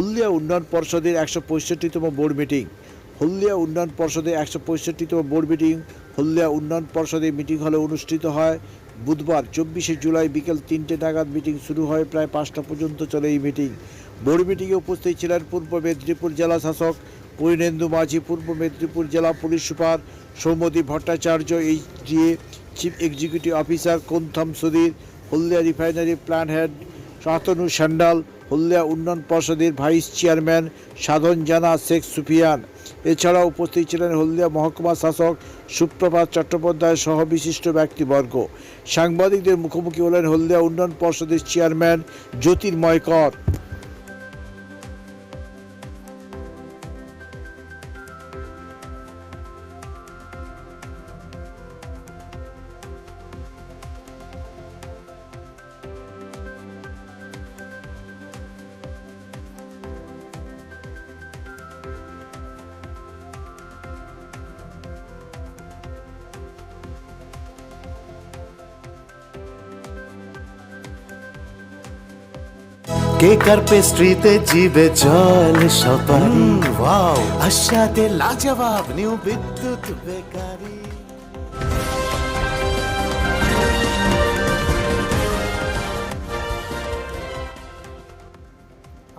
হলদিয়া উন্নয়ন পর্ষদের একশো পঁয়ষট্টিতম বোর্ড মিটিং। হলদিয়া উন্নয়ন পর্ষদের একশো পঁয়ষট্টিতম বোর্ড মিটিং। হলদিয়া উন্নয়ন পর্ষদের মিটিং হলে অনুষ্ঠিত হয় বুধবার, চব্বিশে জুলাই বিকেল তিনটে নাগাদ মিটিং শুরু হয় প্রায় পাঁচটা পর্যন্ত চলে এই মিটিং। বোর্ড মিটিংয়ে উপস্থিত ছিলেন পূর্ব মেদিনীপুর জেলা শাসক পরিণেন্দু মাঝি, পূর্ব মেদিনীপুর জেলা police super Soumadi Bhattacharya, HDA chief executive officer Kontham Sudhir Haldia refinery plan head Shantanu Sandal Haldia উন্নয়ন পর্ষদের ভাইস চেয়ারম্যান সাধন জানা শেখ সুফিয়ান। এছাড়া উপস্থিত ছিলেন হলদিয়া মহকুমা শাসক সুপ্রভাত চট্টোপাধ্যায় সহ বিশিষ্ট ব্যক্তিবর্গ। সাংবাদিকদের মুখোমুখি হলেন হলদিয়া উন্নয়ন পর্ষদের চেয়ারম্যান জ্যোতির্ময় কর কেকার পেস্ট্রিতে জিবে জল সপারি ওয়াও আশাতে লাজবাব নিউ বিদ্যুৎ বেকারি।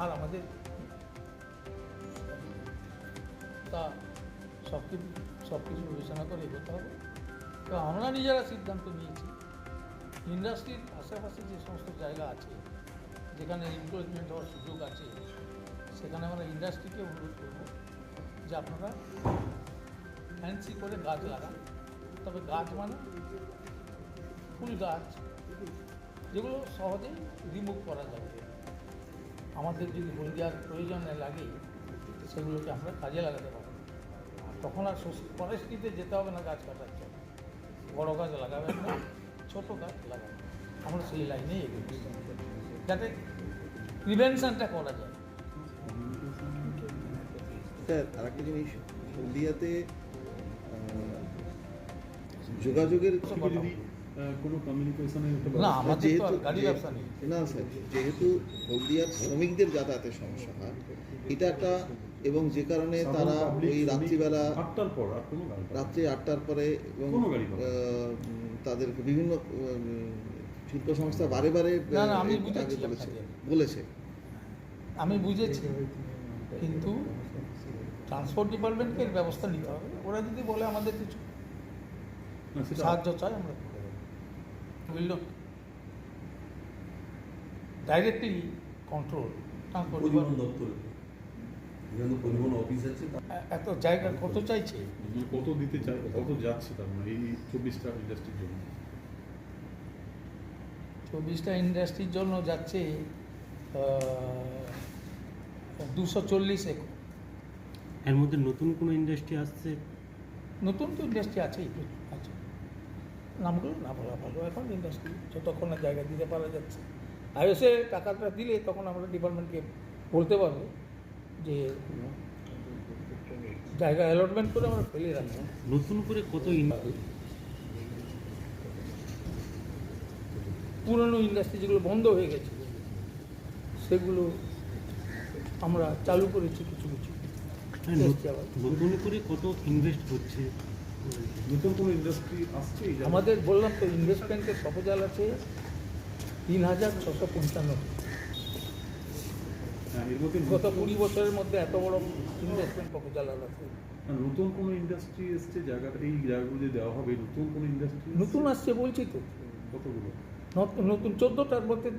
আর সব কিছু তো আমরা নিজেরা সিদ্ধান্ত নিয়েছি। ইন্ডাস্ট্রির আশেপাশে যে সমস্ত জায়গা আছে যেখানে এনক্রোচমেন্ট হওয়ার সুযোগ আছে, সেখানে আমরা ইন্ডাস্ট্রিকে অনুরোধ করব যে আপনারা ফ্যান্সি করে গাছ লাগান। তবে গাছ মানে ফুল গাছ, যেগুলো সহজেই রিমুভ করা যাবে আমাদের যদি হলদিয়ার প্রয়োজনে লাগে, সেগুলোকে আমরা কাজে লাগাতে পারব। তখন আর ফরেস্ট্রিতে যেতে হবে না গাছ কাটার জন্য। বড় গাছ লাগাবেন না, ছোটো গাছ লাগাবেন। আমরা সেই লাইনেই এগিয়ে যাতে প্রিভেনশনটা করা যায়। স্যার আরেকটা জিনিস হলদিয়াতে যোগাযোগের কথা কোনো কমিউনিকেশনের না আমাদের যেহেতু- গাড়ি ব্যবসা নেই। না স্যার যেহেতু হলদিয়ার শ্রমিকদের যাতায়াতের সমস্যা হয় এটা একটা এবং যে কারণে তারা ওই রাত্রিবেলা আটটার পর। রাত্রি আটটার পরে এবং তাদেরকে বিভিন্ন শিল্প সংস্থা বারে বারে আহ, না, না, আমি বলেছে বলেছে। আমি বুঝেছি কিন্তু ট্রান্সপোর্ট ডিপার্টমেন্টকে ব্যবস্থা নিতে হবে। ওরা যদি বলে আমাদের কিছু সাহায্য চাই আমরা বুঝল? ডাইরেক্টলি কন্ট্রোল ট্রান্সপোর্ট পরিবহন দপ্তরে। যেখানে পরিবহন অফিস আছে এত জায়গা কত চাইছে? কত দিতে চাই কত যাচ্ছে তার মানে এই চব্বিশটা ইন্ডাস্ট্রির জন্য। চব্বিশটা ইন্ডাস্ট্রির জন্য যাচ্ছে দুশো চল্লিশ একর। এর মধ্যে নতুন কোনো ইন্ডাস্ট্রি আসছে? নতুন তো ইন্ডাস্ট্রি আছেই আছে। নামগুলো না বলা ভালো এখন ইন্ডাস্ট্রি যতক্ষণ না জায়গা দিতে পারা যাচ্ছে। আর এসে টাকাটা দিলে তখন আমরা ডিপার্টমেন্টকে বলতে পারব যে জায়গা অ্যালটমেন্ট করে আমরা ফেলে রাখব। নতুন করে কত ইন- পুরনো ইন্ডাস্ট্রি যেগুলো বন্ধ হয়ে গেছে সেগুলো আমরা চালু করেছি কিছু কিছু। হ্যাঁ, আবার। নতুন করে কত ইনভেস্ট হচ্ছে? নতুন কোনো ইন্ডাস্ট্রি আসছে আমাদের বললাম তো ইনভেস্টমেন্টের প্রপোজাল আছে তিন হাজার ছশো পঞ্চান্ন। হ্যাঁ, গত কুড়ি বছরের মধ্যে এত বড় ইনভেস্টমেন্ট প্রপোজাল আছে নতুন কোনো ইন্ডাস্ট্রি এসছে জায়গাটা এই জায়গাগুলো যে দেওয়া হবে নতুন কোনো ইন্ডাস্ট্রি নতুন আসছে বলছি তো। কতগুলো? নতুন চোদ্দোটার মধ্যে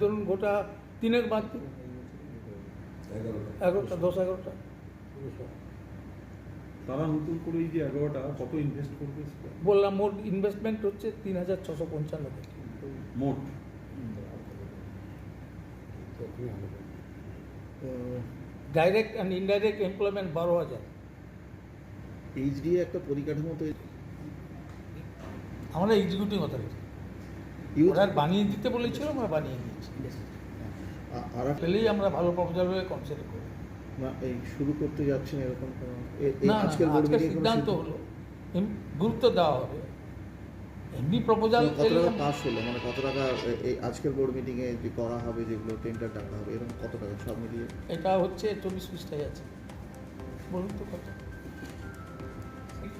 ধরুন গোটা তিনের বাদ দিন। এগারোটা। এগারোটা দশ এগারোটা? তারা নতুন করে এই যে এগারোটা কত ইনভেস্ট করবে বললাম মোট ইনভেস্টমেন্ট হচ্ছে তিন হাজার ছশো পঞ্চান্ন মোট? ডাইরেক্ট অ্যান্ড ইনডাইরেক্ট এমপ্লয়মেন্ট বারো হাজার। এইচডিএ একটা পরিকাঠামো তৈরি আমরা এক্সিকিউটিভ অথরিটি ইউথ বানিয়ে দিতে বলেছিল আমরা বানিয়ে দিয়েছি। আর আমরা ভালো প্রপোজাল কনসিডার করি। না, এই শুরু করতে যাচ্ছেন এরকম না আজকের সিদ্ধান্ত- হলো। গুরুত্ব দেওয়া হবে। এমনি প্রপোজাল কত টাকা পাস হলো? মানে কত টাকা এই আজকের বোর্ড মিটিংয়ে যে করা হবে যেগুলো টেন্ডার ডাকা হবে এরকম কত টাকা? সব মিলিয়ে এটা হচ্ছে চব্বিশ পৃষ্ঠায় আছে। বলুন তো কত?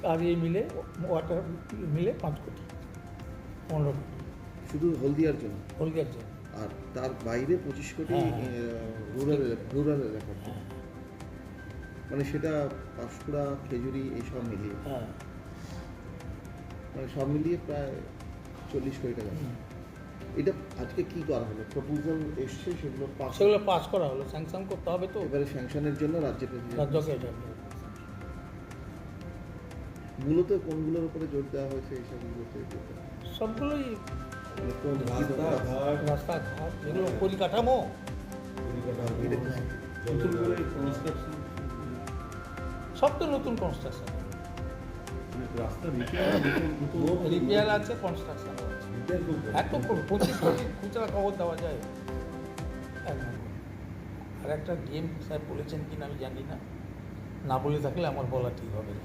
আর এই মিলে ওয়াটার মিলে পাঁচ কোটি। পনেরো কোটি। শুধু হলদিয়ার জন্য? হলদিয়ার জন্য। আর তার বাইরে পঁচিশ কোটি রুরাল রুরাল এলাকার। মানে সেটা পাঁশকুড়া খেজুরি এইসব মিলিয়ে। হ্যাঁ। মানে সব মিলিয়ে প্রায় চল্লিশ কোটি টাকা। এটা আজকে কি করা হলো? প্রপোজাল এসছে সেগুলো পাস সেগুলো পাস করা হলো। স্যাংশন করতে হবে তো। এবারে স্যাংশনের জন্য president- রাজ্যকে মূলত কোনগুলোর উপরে জোর দেওয়া হয়েছে এইসবগুলোতে সবগুলোই যেগুলো পরিকাঠামো সব তো নতুন কনস্ট্রাকশন আছে খবর দেওয়া যায় আর একটা গেম স্যার বলেছেন আমি জানি না না বলে থাকলে আমার বলা ঠিক হবে না